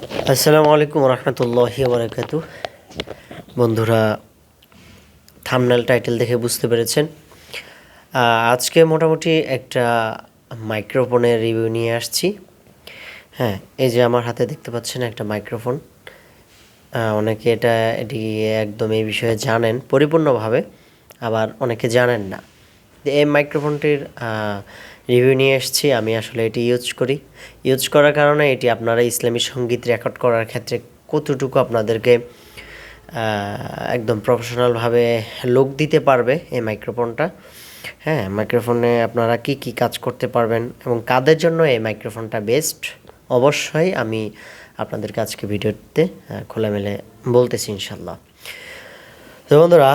আসসালামু আলাইকুম রহমতুল্লাহ বারাকাতু বন্ধুরা থামনাল টাইটেল দেখে বুঝতে পেরেছেন। আজকে মোটামুটি একটা মাইক্রোফোনের রিভিউ নিয়ে আসছি। হ্যাঁ এই যে আমার হাতে দেখতে পাচ্ছেন একটা মাইক্রোফোন অনেকে এটা এটি একদম এই বিষয়ে জানেন, পরিপূর্ণভাবে, আবার অনেকে জানেন না। এই মাইক্রোফোনটির রিভিউ নিয়ে এসেছি। আমি আসলে এটি ইউজ করি। ইউজ করার কারণে এটি আপনারা ইসলামী সংগীত রেকর্ড করার ক্ষেত্রে কতটুকু আপনাদেরকে একদম প্রফেশনালভাবে লোক দিতে পারবে এই মাইক্রোফোনটা হ্যাঁ মাইক্রোফোনে আপনারা কি কি কাজ করতে পারবেন এবং কাদের জন্য এই মাইক্রোফোনটা বেস্ট অবশ্যই আমি আপনাদের আজকে ভিডিওতে খোলামেলে বলতেছি ইনশাল্লাহ তো বন্ধুরা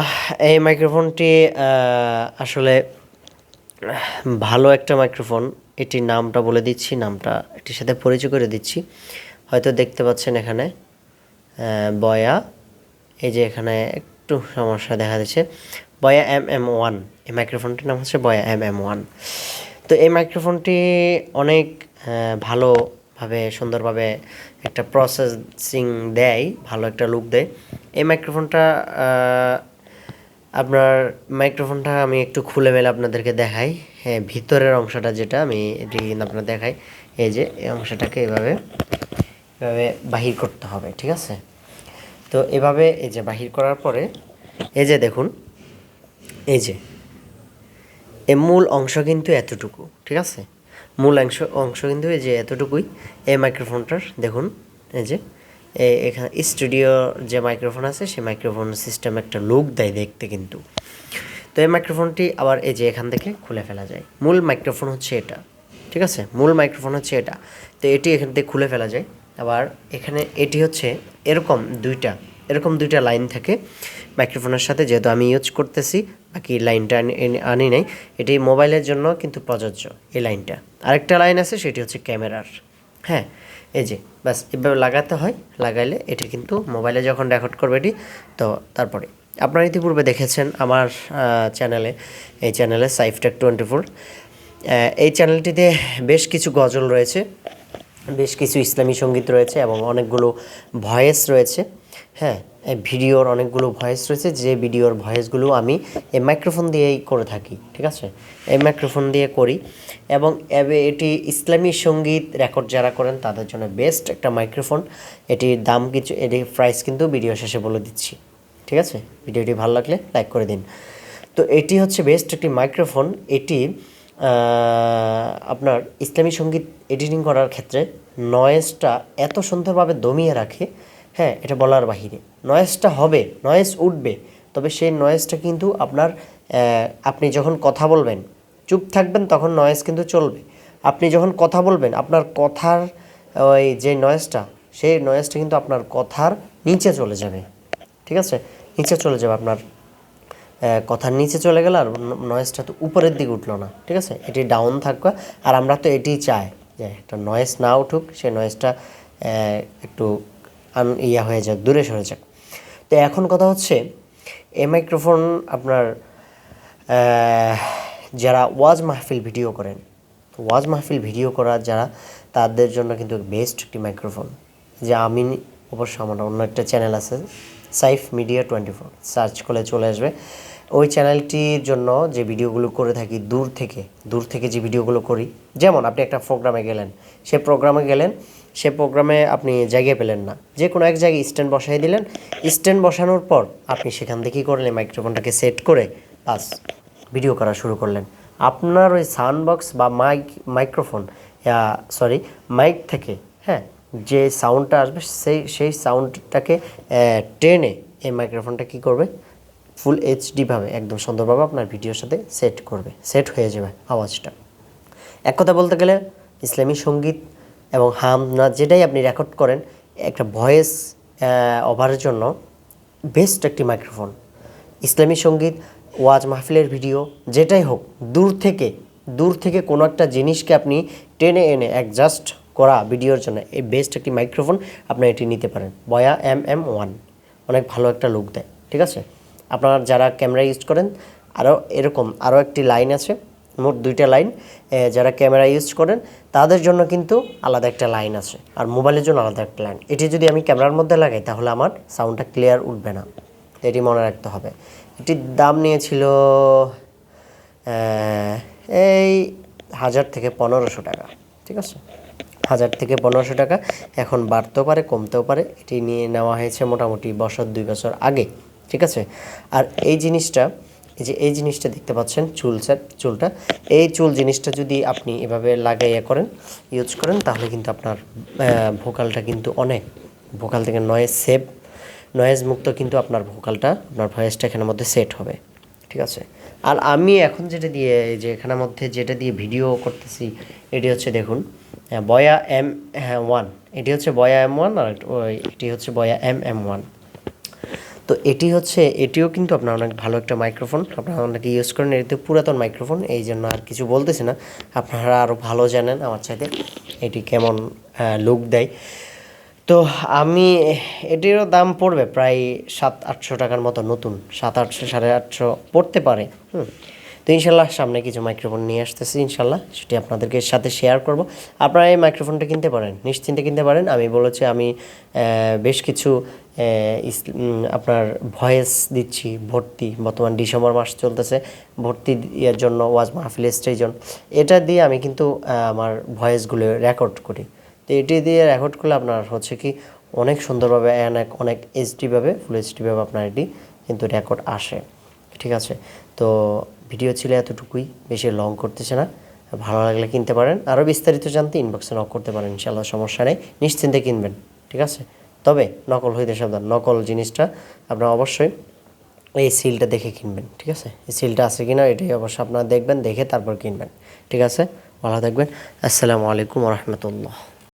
এই মাইক্রোফোনটি আসলে ভালো একটা মাইক্রোফোন এটির নামটা বলে দিচ্ছি নামটা এটির সাথে পরিচয় করে দিচ্ছি। হয়তো দেখতে পাচ্ছেন এখানে বয়া এই যে এখানে একটু সমস্যা দেখা দিচ্ছে বয়া এম এম ওয়ান এই মাইক্রোফোনটির নাম হচ্ছে বয়া এম এম ওয়ান। তো এই মাইক্রোফোনটি অনেক আহ, ভালোভাবে সুন্দরভাবে একটা প্রসেসিং দেয়, ভালো একটা লুক দেয়। এই মাইক্রোফোনটা আপনার মাইক্রোফোনটা আমি একটু খুলে মেলে আপনাদেরকে দেখাই। হ্যাঁ ভিতরের অংশটা যেটা, আমি এটি কিন্তু আপনার দেখাই। এই যে, এই অংশটাকে এভাবে এভাবে বাহির করতে হবে, ঠিক আছে? তো এভাবে, এই যে বাহির করার পরে, এই যে দেখুন, এই যে, এর মূল অংশ কিন্তু এতটুকু, ঠিক আছে? মূল অংশ অংশ কিন্তু এই যে এতটুকুই। এই মাইক্রোফোনটার দেখুন, এই যে এখানে স্টুডিও যে মাইক্রোফোন আছে, সেই মাইক্রোফোন সিস্টেম একটা লুক দেয় দেখতে কিন্তু। তো এই মাইক্রোফোনটি আবার এই যে এখান থেকে খুলে ফেলা যায়। মূল মাইক্রোফোন হচ্ছে এটা, ঠিক আছে? মূল মাইক্রোফোন হচ্ছে এটা। তো এটি এখান থেকে খুলে ফেলা যায়। আবার এখানে এটি হচ্ছে, এরকম দুইটা এরকম দুইটা লাইন থাকে মাইক্রোফোনের সাথে, যেহেতু আমি ইউজ করতেছি, বাকি লাইনটা আনি- নাই। এটি মোবাইলের জন্য কিন্তু প্রযোজ্য এই লাইনটা। আরেকটা লাইন আছে, সেটি হচ্ছে ক্যামেরার। হ্যাঁ এই যে, ব্যাস, এভাবে লাগাতে হয়, লাগাইলে এটি কিন্তু মোবাইলে যখন রেকর্ড করবে এটি, তো তারপরে। আপনারা ইতিপূর্বে দেখেছেন আমার চ্যানেলে এই চ্যানেলে সাইফটেক টোয়েন্টি ফোর এই চ্যানেলটিতে বেশ কিছু গজল রয়েছে, বেশ কিছু ইসলামী সংগীত রয়েছে এবং অনেকগুলো ভয়েস রয়েছে। হ্যাঁ ভিডিওর অনেকগুলো ভয়েস রয়েছে, যে ভিডিওর ভয়েসগুলো আমি এই মাইক্রোফোন দিয়েই করে থাকি, ঠিক আছে? এই মাইক্রোফোন দিয়ে করি এবং এবে, এটি ইসলামী সংগীত রেকর্ড যারা করেন তাদের জন্য বেস্ট একটা মাইক্রোফোন এটির দাম কিছু, এটির প্রাইস কিন্তু ভিডিও শেষে বলে দিচ্ছি, ঠিক আছে? ভিডিওটি ভালো লাগলে লাইক করে দিন। তো এটি হচ্ছে বেস্ট একটি মাইক্রোফোন এটি আপনার ইসলামী সংগীত এডিটিং করার ক্ষেত্রে নয়েজটা এত সুন্দরভাবে দমিয়ে রাখে হ্যাঁ এটা বলার বাহিরে। নয়েজটা হবে নয়েজ উঠবে, তবে সেই নয়েজটা কিন্তু আপনার আপনি যখন কথা বলবেন, চুপ থাকবেন তখন নয়েজ কিন্তু চলবে। আপনি যখন কথা বলবেন, আপনার কথার, ওই যে নয়েজটা সেই নয়েজটা কিন্তু আপনার কথার নিচে চলে যাবে। ঠিক আছে? নিচে চলে যাবে আপনার কথার নিচে চলে গেল আর নয়েজটা তো উপরের দিকে উঠল না। ঠিক আছে? এটি ডাউন থাকবে, আর আমরা তো এটিই চাই যে একটা নয়েজ না উঠুক সেই নয়েজটা একটু ইয়া হয়ে যাক, দূরে সরে যাক। তো এখন কথা হচ্ছে এই মাইক্রোফোন আপনার যারা ওয়াজ মাহফিল ভিডিও করেন, ওয়াজ মাহফিল ভিডিও করা যারা, তাদের জন্য কিন্তু বেস্ট একটি মাইক্রোফোন যে আমি অবশ্য আমার অন্য একটা চ্যানেল আছে Saif media twenty four search করলে চলে আসবে। ওই চ্যানেলটির জন্য যে ভিডিওগুলো করে থাকি দূর থেকে দূর থেকে যে ভিডিওগুলো করি, যেমন আপনি একটা প্রোগ্রামে গেলেন, সে প্রোগ্রামে গেলেন সে প্রোগ্রামে আপনি জায়গায় পেলেন না। যে কোনো এক জায়গায় স্ট্যান্ড বসাই দিলেন। স্ট্যান্ড বসানোর পর আপনি সেখান থেকে কী করলেন? মাইক্রোফোনটাকে সেট করে বাস ভিডিও করা শুরু করলেন। আপনার ওই সাউন্ড বক্স বা মাইক, মাইক্রোফোন সরি মাইক থেকে হ্যাঁ যে সাউন্ডটা আসবে সেই সেই সাউন্ডটাকে টেনে এই মাইক্রোফোনটা কী করবে? ফুল এইচডিভাবে একদম সুন্দরভাবে আপনার ভিডিওর সাথে সেট করবে। সেট হয়ে যাবে আওয়াজটা। এক কথা বলতে গেলে ইসলামী সংগীত এবং হাম না যেটাই আপনি রেকর্ড করেন, একটা ভয়েস ওভারের জন্য বেস্ট একটি মাইক্রোফোন ইসলামী সংগীত, ওয়াজ মাহফিলের ভিডিও যেটাই হোক, দূর থেকে দূর থেকে কোনো একটা জিনিসকে আপনি টেনে এনে অ্যাডজাস্ট করা ভিডিওর জন্য এই বেস্ট একটি মাইক্রোফোন আপনি এটি নিতে পারেন। বয়া এম এম ওয়ান অনেক ভালো একটা লুক দেয়, ঠিক আছে? আপনারা যারা ক্যামেরা ইউজ করেন আরও এরকম আরও একটি লাইন আছে। মোট দুইটা লাইন যারা ক্যামেরা ইউজ করেন, তাদের জন্য কিন্তু আলাদা একটা লাইন আছে। আর মোবাইলের জন্য আলাদা একটা লাইন। এটি যদি আমি ক্যামেরার মধ্যে লাগাই, তাহলে আমার সাউন্ডটা ক্লিয়ার উঠবে না। এটি মনে রাখতে হবে। এটির দাম নিয়েছিল এই হাজার থেকে পনেরোশো টাকা, ঠিক আছে? হাজার থেকে পনেরোশো টাকা। এখন বাড়তেও পারে, কমতেও পারে। এটি নিয়ে নেওয়া হয়েছে মোটামুটি বছর দুই বছর আগে, ঠিক আছে? আর এই জিনিসটা এই যে এই জিনিসটা দেখতে পাচ্ছেন চুল সেট চুলটা। এই চুল জিনিসটা যদি আপনি এভাবে লাগাইয়া করেন ইউজ করেন, তাহলে কিন্তু আপনার ভোকালটা কিন্তু অনেক। ভোকাল থেকে নয়েজ সেভ নয়েজ মুক্ত কিন্তু আপনার ভোকালটা, আপনার ভয়েসটা এখানের মধ্যে সেট হবে। ঠিক আছে? আর আমি এখন যেটা দিয়ে, এই যে এখানের মধ্যে যেটা দিয়ে ভিডিও করতেছি, এটি হচ্ছে দেখুন বয়া এম হ্যাঁ ওয়ান এটি হচ্ছে বয়া এম ওয়ান আর এটি হচ্ছে বয়া এম এম ওয়ান তো এটি হচ্ছে, এটিও কিন্তু আপনার অনেক ভালো একটা মাইক্রোফোন আপনারা অনেকে ইউজ করেন, এটি পুরাতন মাইক্রোফোন এই জন্য আর কিছু বলতেছি না। আপনারা আরও ভালো জানেন আমার চাইতে, এটি কেমন লুক দেয়। তো আমি, এটিরও দাম পড়বে প্রায় সাত, আটশো টাকার মতো নতুন, সাত, আটশো, সাড়ে আটশো পড়তে পারে, হুম। তো ইনশাল্লাহ সামনে কিছু মাইক্রোফোন নিয়ে আসতেছি ইনশাল্লাহ, সেটি আপনাদেরকে সাথে শেয়ার করব। আপনারা এই মাইক্রোফোনটা কিনতে পারেন, নিশ্চিন্তে কিনতে পারেন। আমি বলেছি আমি বেশ কিছু আপনার ভয়েস দিচ্ছি, ভর্তি। বর্তমান ডিসেম্বর মাস চলতেছে, ভর্তি ইয়ের জন্য ওয়াজ মাহফিল স্টেজন এটা দিয়ে আমি কিন্তু আমার ভয়েসগুলো রেকর্ড করি। তো এটি দিয়ে রেকর্ড করলে আপনার হচ্ছে কি, অনেক সুন্দরভাবে, অনেক অনেক এইচডিভাবে ফুল এইচডিভাবে আপনার এটি কিন্তু রেকর্ড আসে। ঠিক আছে? তো ভিডিও ছিল এতটুকুই, বেশি লং করতেছে না। ভালো লাগলে কিনতে পারেন। আরও বিস্তারিত জানতে ইনবক্সে নক করতে পারেন ইনশাল্লাহ সমস্যা নেই। নিশ্চিন্তে কিনবেন। ঠিক আছে? তবে নকল হইতে সাবধান। নকল জিনিসটা আপনার অবশ্যই এই সিলটা দেখে কিনবেন, ঠিক আছে? এই সিলটা আছে কিনা এটাই অবশ্যই আপনারা দেখবেন, দেখে তারপর কিনবেন, ঠিক আছে? ভালো থাকবেন। আসসালামু আলাইকুম রহমতুল্লাহ।